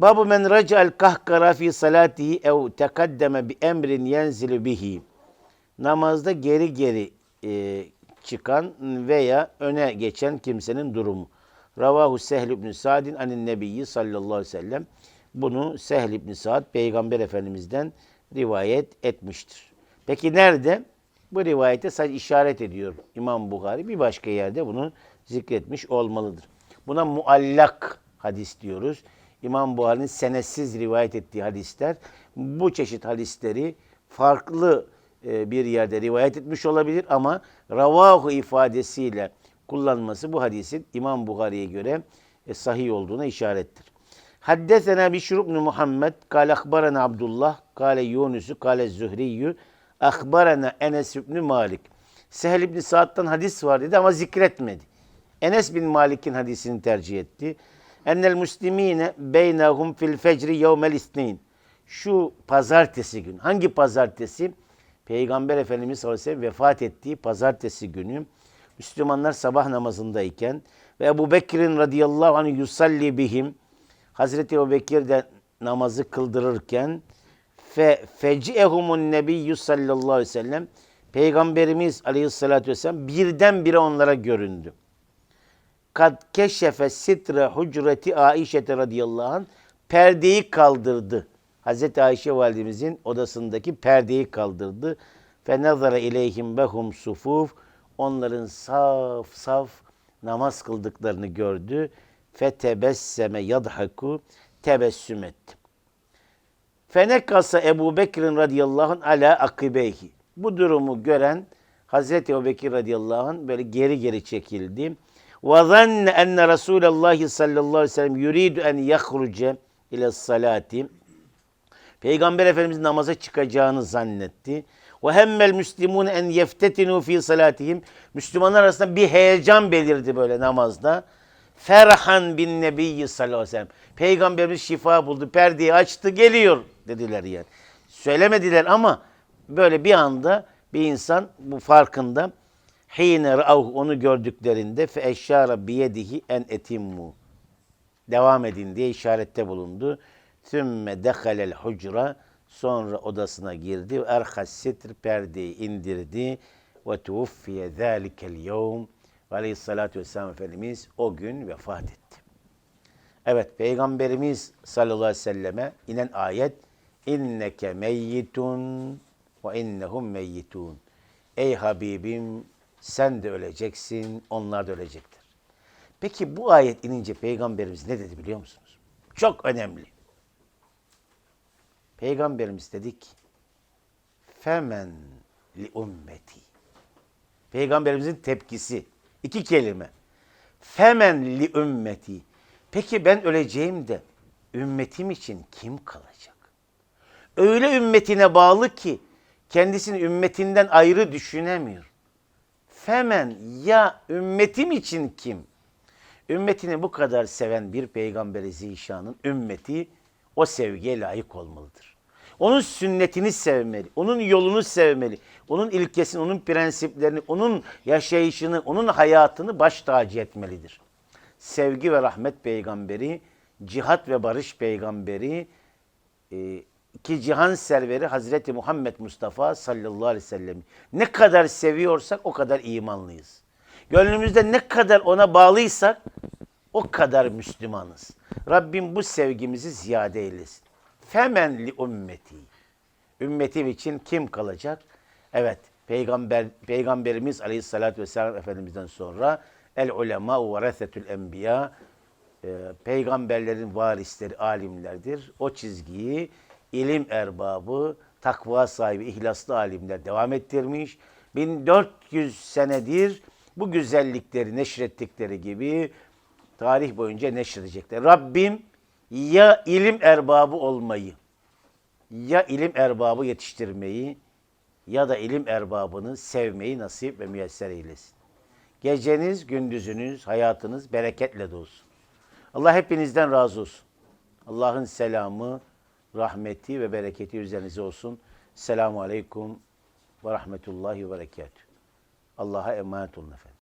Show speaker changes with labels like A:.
A: Babu men raca'al kahkara fi salatihi ev tekaddeme bi emrin yenzilu bihi. Namazda geri geri e, çıkan veya öne geçen kimsenin durumu. Ravahu Sehl ibn Sa'din anin nebiyyi sallallahu aleyhi ve sellem. Bunu Sehl ibn Sa'd peygamber efendimizden rivayet etmiştir. Peki nerede? Bu rivayete sadece işaret ediyor İmam Bukhari. Bir başka yerde bunu zikretmiş olmalıdır. Buna muallak hadis diyoruz. İmam Buhari'nin senetsiz rivayet ettiği hadisler bu çeşit hadisleri farklı e, bir yerde rivayet etmiş olabilir ama ravahu ifadesiyle kullanması bu hadisin İmam Buhari'ye göre e, sahih olduğuna işarettir. Haddesena Bişr ibn Muhammed kâle akbarana Abdullah kâle Yunus'u kâle Zühriyyü akbarana Enes ibn Malik. Sehl ibn Sa'd'dan hadis var dedi ama zikretmedi. Enes bin Malik'in hadisini tercih etti. Ennel muslimine beynehum fil fecri yevmel isneyn. Şu pazartesi gün. Hangi pazartesi? Peygamber Efendimiz sallallahu aleyhi ve sellem vefat ettiği pazartesi günü Müslümanlar sabah namazındayken ve Ebu Bekir'in radıyallahu anh yusalli bihim Hazreti Ebu Bekir de namazı kıldırırken fe feci'ehumun nebiyyü sallallahu aleyhi ve sellem Peygamberimiz aleyhissalatü vesselam birdenbire onlara göründü. Kad keşefe sitre hucreti Aişe radıyallahu anh perdeyi kaldırdı. Hazreti Ayşe validemizin odasındaki perdeyi kaldırdı. Fe nazara ileyhim behum sufuf. Onların saf saf namaz kıldıklarını gördü. Fe tebesseme yadhaku tebessüm etti. Fenekasa Ebu Bekir'in radıyallahu anh ala akibeyhi. Bu durumu gören Hazreti Ebu Bekir radıyallahu anh böyle geri geri çekildi. Ve zanne enne Resulallah sallallahu aleyhi ve sellem yuridu en yahruce ile salati. Peygamber Efendimiz namaza çıkacağını zannetti. Ve hemmel müslimun en yeftetinu fi salatihim. Müslümanlar arasında bir heyecan belirdi böyle namazda. Ferhan bin nebiyyi sallallahu aleyhi ve sellem. Peygamberimiz şifa buldu, perdeyi açtı, geliyor dediler yani. Söylemediler ama böyle bir anda bir insan bu farkında. Hine ra'ahu onu gördüklerinde fe eşşara biyedihi en etimmu. Devam edin diye işarette bulundu. Sümme dehalel hucra sonra odasına girdi. Erhas sitr perdeyi indirdi. Ve tuvuffiye zâlikel yevm. Ve aleyhissalatü vesselam Efendimiz o gün vefat etti. Evet Peygamberimiz sallallahu aleyhi ve selleme inen ayet inneke meyyitun ve innehum meyyitun. Ey Habibim sen de öleceksin, onlar da ölecektir. Peki bu ayet inince Peygamberimiz ne dedi biliyor musunuz? Çok önemli. Peygamberimiz dedik femen li ümmeti. Peygamberimizin tepkisi. iki kelime. Femen li ümmeti. Peki ben öleceğim de ümmetim için kim kalacak? Öyle ümmetine bağlı ki kendisini ümmetinden ayrı düşünemiyor. Femen ya ümmetim için kim? Ümmetini bu kadar seven bir peygamberi zişanın ümmeti o sevgiye layık olmalıdır. Onun sünnetini sevmeli, onun yolunu sevmeli, onun ilkesini, onun prensiplerini, onun yaşayışını, onun hayatını baş tacı etmelidir. Sevgi ve rahmet peygamberi, cihat ve barış peygamberi, e, iki cihan serveri Hazreti Muhammed Mustafa sallallahu aleyhi ve sellem. Ne kadar seviyorsak o kadar imanlıyız. Gönlümüzde ne kadar ona bağlıysak o kadar Müslümanız. Rabbim bu sevgimizi ziyade eylesin. Femen li ümmeti. Ümmetim için kim kalacak? Evet, Peygamber Peygamberimiz Aleyhisselatü Vesselam Efendimiz'den sonra el ulema varasetül enbiya e, peygamberlerin varisleri alimlerdir. O çizgiyi ilim erbabı, takva sahibi, ihlaslı alimler devam ettirmiş. 1400 senedir bu güzellikleri neşrettikleri gibi tarih boyunca neşredecekler. Rabbim ya ilim erbabı olmayı, ya ilim erbabı yetiştirmeyi ya da ilim erbabını sevmeyi nasip ve müyesser eylesin. Geceniz, gündüzünüz, hayatınız bereketle dolsun. Allah hepinizden razı olsun. Allah'ın selamı, rahmeti ve bereketi üzerinize olsun. Selamun Aleyküm ve Rahmetullahi ve Berekatuhu. Allah'a emanet olun efendim.